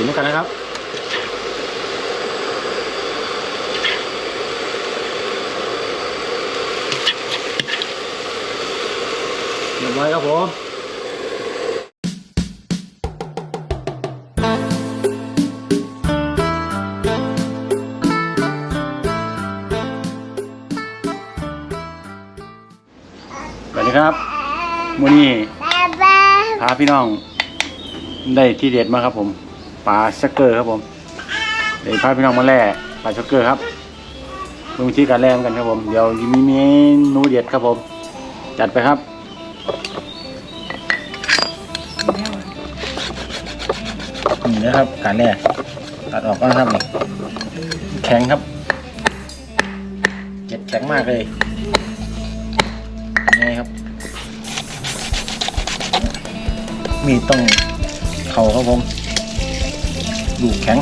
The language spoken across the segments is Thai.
กินด้วยกันนะครับเรียบร้อยครับผมสวัสดีครับวันนี้พาพี่น้องได้ที่เด็ดมาครับผม ปลาชักเกอร์ครับผมเดี๋ยวพาพี่น้องมาแล่ปลาชักเกอร์ครับดูวิธีการแล่กันครับผมเดี๋ยวมีเมนูเด็ดครับผม จัดไปครับนี่นะครับการแล่ตัดออกก็นครับนี่แข็งครับเจ็ดแข็งมากเลยนี่ครับ มีต้องเข่าครับผม ดูแข็ง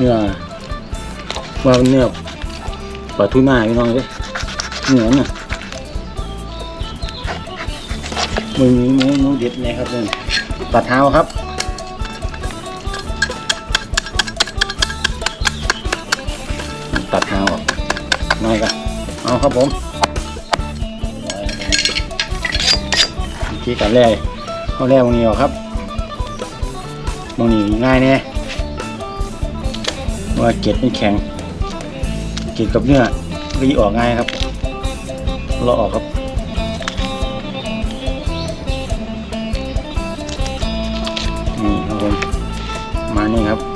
เนื้อว่าเนื้อปลาทูน่าพี่น้องเลยเนื้อน่ะมือนี้มนูเด็ดเลยครับนี่ปลาเท้าครับตัดเท้าออกหน่อยกันเอาครับผมวิธีการแล่เขาแล่บางนี้ออกครับบางนี้ง่ายแน่ ว่าเกล็ดมันแข็ง เกล็ดกับเนื้อรีออกง่ายครับ เราออกครับ นี่ครับผม มานี่ครับ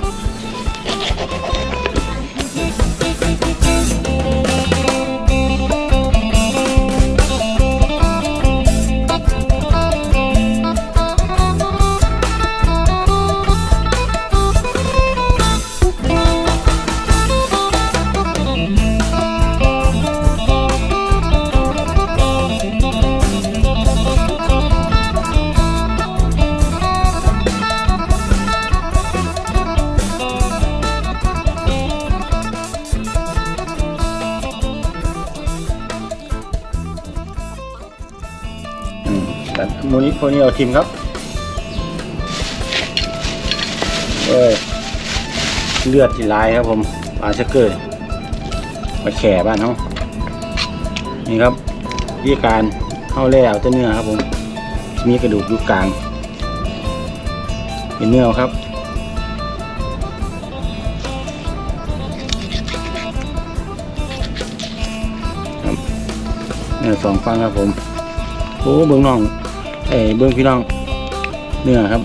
โคนนี้เอาทิมครับเอ้ยเลือดที่ลายครับผมปลาชักเกอร์มาแข่บ้านเขานี่ครับวิธีการเข้าแล้วตัวเนื้อครับผมมีกระดูกอยู่กลางเป็นเนื้อครับเนื้อสองฟังครับผมโอ้เบิ้องน้อง อ้ยเบิ้องพี่น้องเนื้อครับ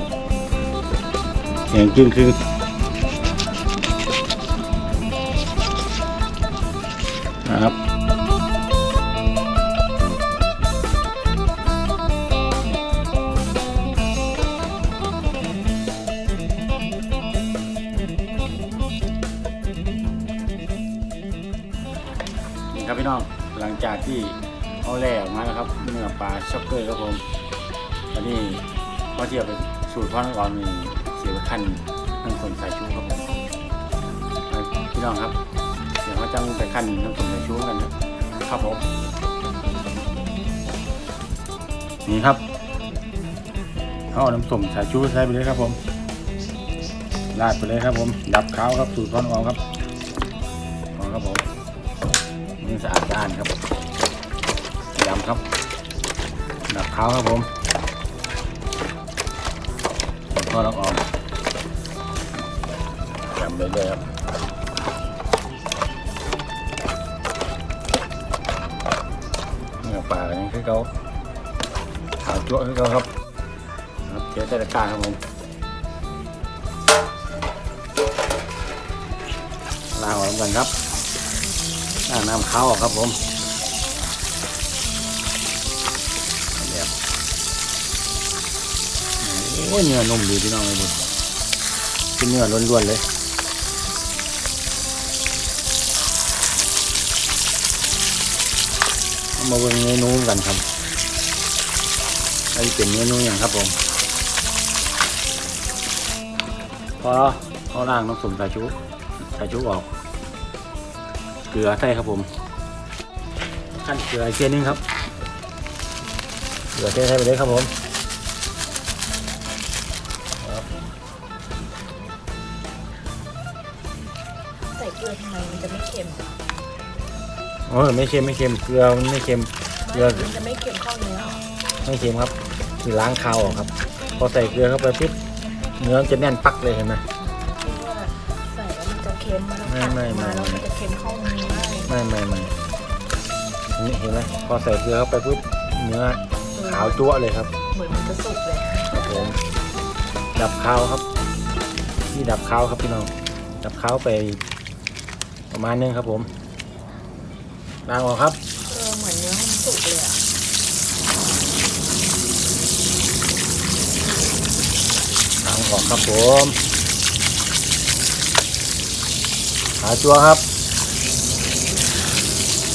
แข็งจึงคือครับครับพี่น้องหลังจากที่เขาแล่ออกมาแล้วครับเนื้อปลาช็อกเกอร์ครับผม อันนี้ก็เทียบเป็นสูตรพ่อน้องก่อนมีเสียบขั้นน้ำส้มสายชูครับผมพี่น้องครับเดี๋ยวเขาจะไปขั้นน้ำส้มสายชูกันนะครับผมนี่ครับเขาเอาน้ำส้มสายชูใส่ไปเลยครับผมราดไปเลยครับผม ดับขาวครับสูตรพ่อน้องครับขอครับผมนี่สะอาดสะอาดครับยำครับดับขาวครับผม ทอดน้ำออมจำไปเลยครับเนื้อปลาอย่างคือเขาขาวจั่วคือเขาครับครับเจ๊ใส่ตะกร้ารครับผมลางออกกันครับน้ำข้าออกครับผม อ้เนื้อนุ่มดีพี่น้องเลยดิเป็นเนื้อล้วนๆเลยมาเบิ่งเมนูกันครับอันเป็นเมนูอย่างครับผมพอเขาล่างน้ำส้มสายชูสายชูออก เกลือใส่ครับผมขั้นเกลืออีกเทียนึงครับเกลือเทใส่ไปเลยครับผม เกลือทำไมมันจะไม่เค็มโอ้ยไม่เค็มไม่เค็มเกลือมันไม่เค็มเกลือมันจะไม่เค็มเข้าเนื้อหรอไม่เค็มครับคือล้างคาวออกครับ พอใส่เกลือเข้าไปปุ๊บเนื้อจะแน่นปักเลยเห็นไหมคิดว่าใส่แล้วมันจะเค็มมันไม่ไม่ไม่มาแล้วมันจะเค็มเข้าเนื้ออะไรไม่ไม่ไม่นี่เห็นไหมพอใส่เกลือเข้าไปปุ๊บเนื้อขาวจั๊วะเลยครับเหมือนมันจะสุกเลยครับผมดับคาวครับนี่ดับคาวครับพี่น้องดับคาวไป ประมาณนึงครับผมล้างออกครับ เออเหมือนเนื้อมันสุกเลยอะล้างออกครับผมขาวจั๊วครับ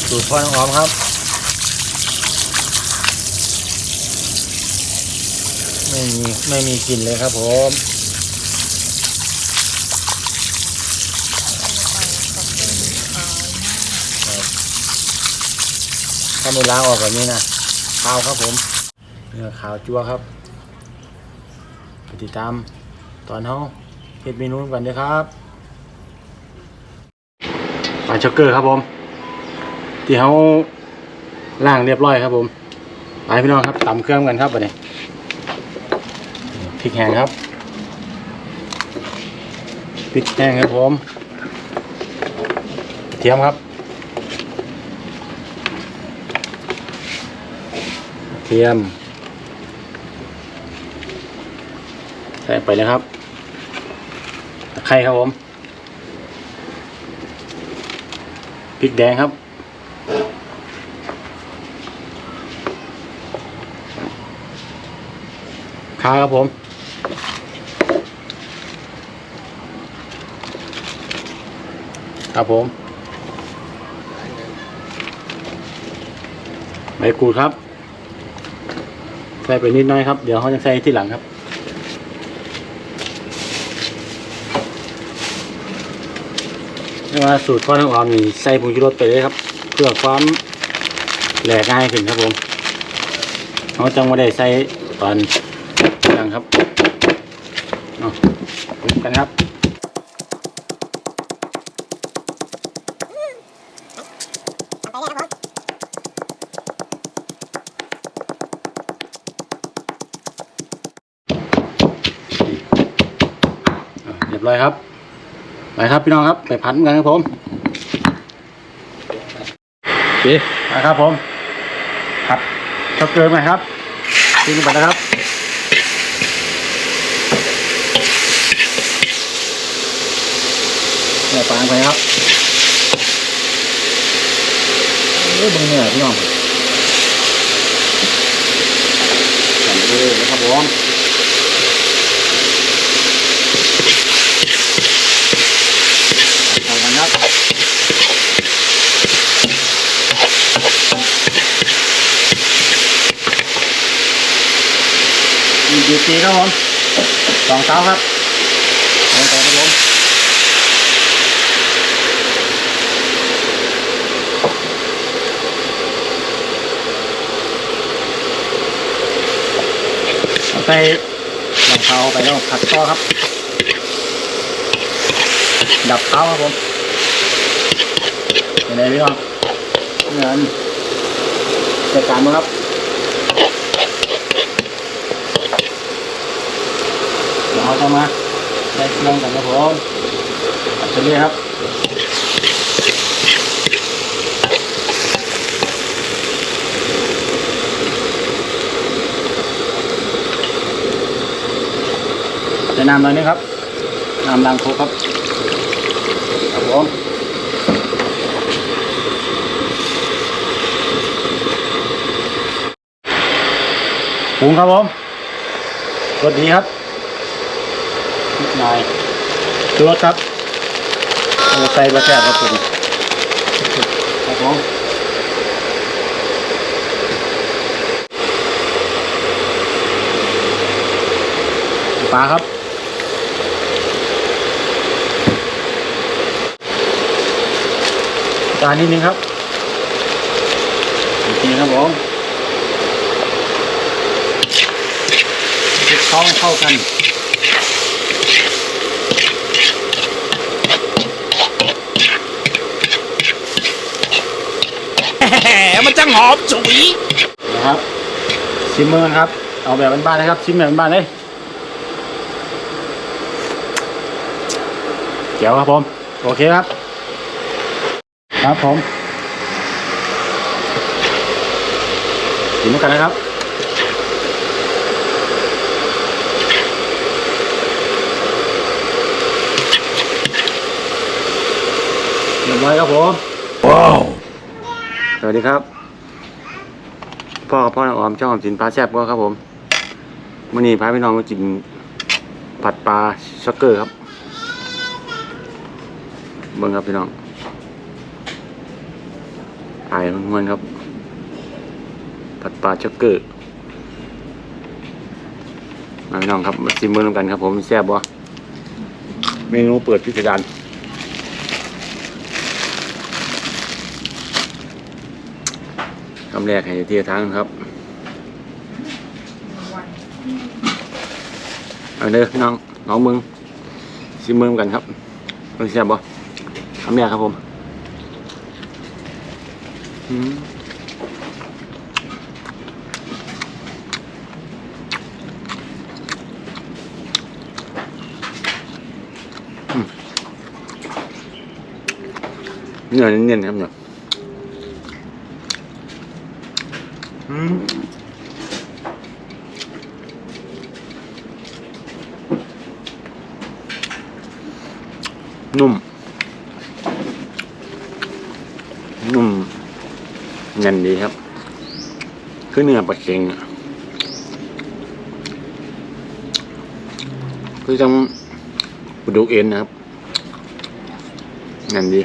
สูตรพ่อน้องออมครับ ไม่มีไม่มีกลิ่นเลยครับผม ถ้าไม่ล้างออกแบบนี้นะขาวครับผมเนื้อขาวจั๊วครับไปติดตามตอนเขาเฮ็ดเมนูกันเลยครับปลาช็อกเกอร์ครับผมที่เขาล่างเรียบร้อยครับผมไปพี่น้องครับตำเครื่องกันครับวันนี้พริกแห้งครับพริกแห้งครับผมเทียมครับ ทียมใส่ไปเลยครับตะไคร้ครับผมพริกแดงครับขาครับผมครับผมใบกูดครับ ใส่ไปนิดน้อยครับ เดี๋ยวเขาจะใส่ที่หลังครับนี่ว่าสูตรพ่อทั้งออมนี่ใส่ผงชูรสไปเลยครับ เพื่อความแหลกง่ายขึ้นครับผมเขาจังไม่ได้ใส่ตอนหลังครับเอากันครับ ไปครับพี่น้องครับไปพันกันครับผมโอเคไปครับผมครับชอบเกินไหมครับกินไปนะครับเนื้อปลาไปครับเอ้ยเบังเนื้อพี่น้องใส่เลยนะครับผม เอากันครับ มีดีจีครับผมสองเท้าครับลงไปครับผมเอาใส่รองเท้าไปแล้วขัดต่อครับ ดับเท้าครับผมเป็นไงพี่น้องเงินจัดการมาครับ เอาจะมาใส่เครื่องกันครับผมตัดไปเลยครับจะนำหน่อยนึงครับนำล้างโคกครับครับผมปรุงครับผมสวัสดีครับ นิดหน่อยชูรสครับเอาใส่บะแซ่บครับผมครับผมปลาครับจานนิดนึงครับโอเคครับผมคลุกเคล้าให้เข้ากัน มมันจังหอมฉุยนะครับชิมมือครับ เอาแบบบ้านๆนะครับ ชิมแบบบ้านๆเลยเกี่ยวครับผม โอเคครับ ครับผมชิมกันนะครับเรียบร้อยครับผม ว้าว สวัสดีครับ พ่อกับพ่อน้องออมช่องออมสินปลาแซ่บก็ครับผมมื่อนี้พาพี่น้องมากินผัดปลาช็อกเกอร์ครับเบิ้งครับพี่น้องถ่ายมันๆครับ ผัดปลาช็อกเกอร์มาพี่น้องครับมาซิมเบิ้งกันครับผมแซ่บบ่เมนูเปิดพิสดาร คำ แรกให้ที่ทางครับ เอาเด้อน้องน้องมึงชิมมึงกันครับมึงแซ่บบ่คำแรกครับผมอืมอืมเนื้อเนียนๆครับเนี่ย อืม นุ่ม นุ่มเงินดีครับ คือเนื้อปลาเค็งคือจังกระดูกเอ็นนะครับเงินดี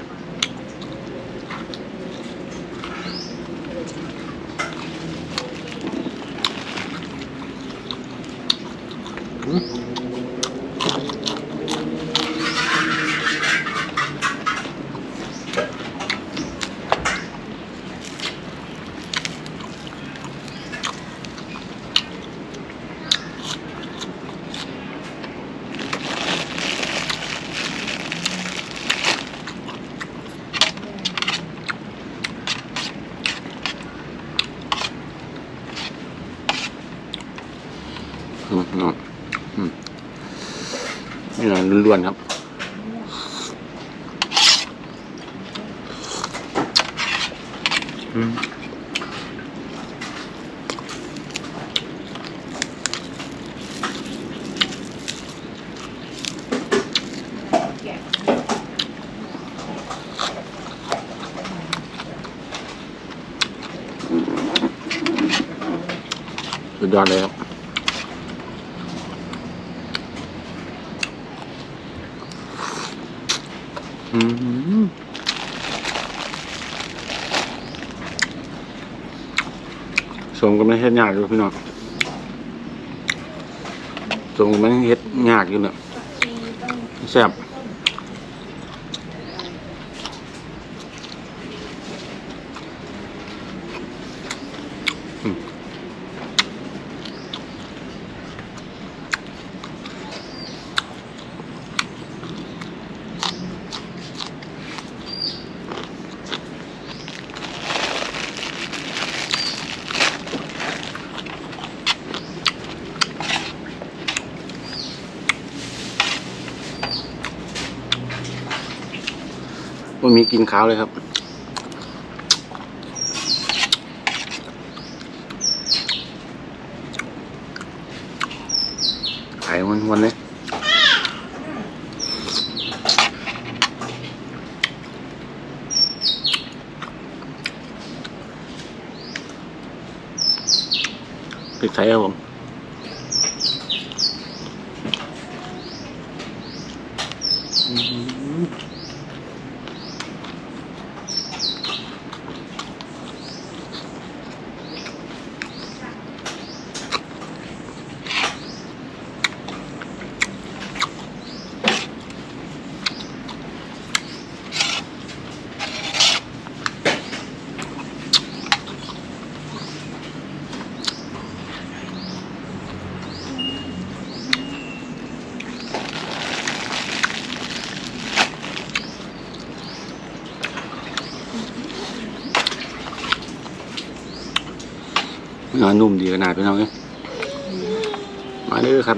อืมอืมอืม นี่นล้วนๆครับสุดยอดเลยครับ อืม สมกับมันเฮ็ดยากอยู่พี่น้องสมกับมันเฮ็ดยากอยู่เนี่ยแซ่บ ว่มีกินขาวเลยครับไข่วันวันเลยพริกไทยครับผม นื้อนุ่มดีขนาดพี่น้องเอ้ยมาเด้อครับ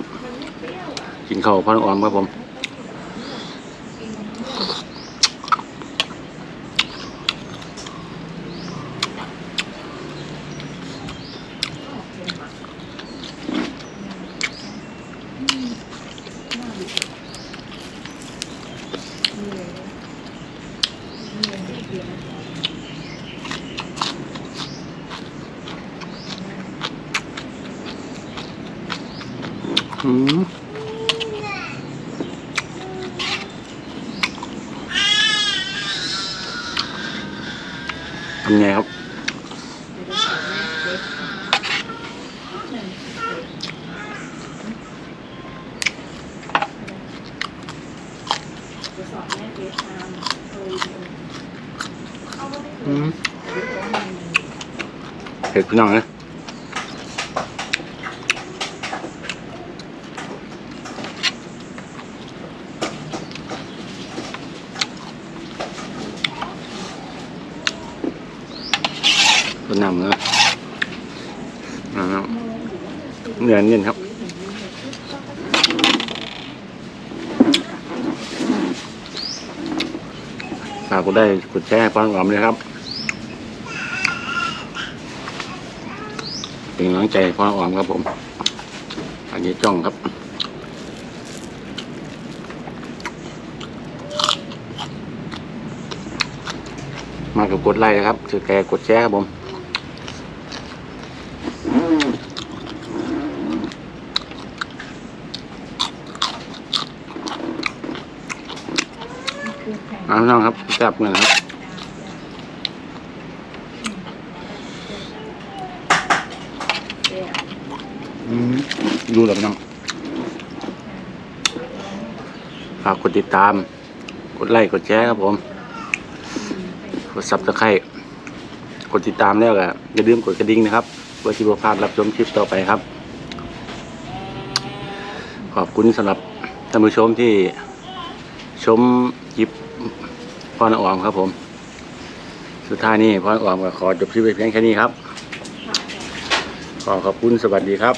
กินข้าวพ่อน้องออมครับผม อืมทำไงครับ จะสอนแม่เฟซไทม์โทรวิดีโอเข้าก็ไม่เค อื ย ม แต่รู้ว่ามัน เผ็ดพี่น้องนะก็นำนะอ่าเนื้อเนียนครับ ฝากก ดได้กดแชร์ให้ฟังหอมเลยครับ เป็นกำลังใจให้พ่อออมครับผม อันนี้จ้องครับมากับกดไลค์นะครับถือแกกดแชร์ครับผม น้ำน้องครับแซ่บเหมือนครับดูแล้วน้องฝากกดติดตาม กดไลค์ กดแชร์ครับผม กดซับสไครต์กดติดตามแล้วก็อย่าลืมกดกระดิ่งนะครับเพื่อที่จะพลาดรับชมคลิปต่อไปครับ ขอบคุณสำหรับท่านผู้ชมที่ชมคลิป พ่อน้องออมครับผม สุดท้ายนี้พ่อน้องออมก็ขอจบคลิปไว้เพียงแค่นี้ครับ ขอขอบคุณสวัสดีครับ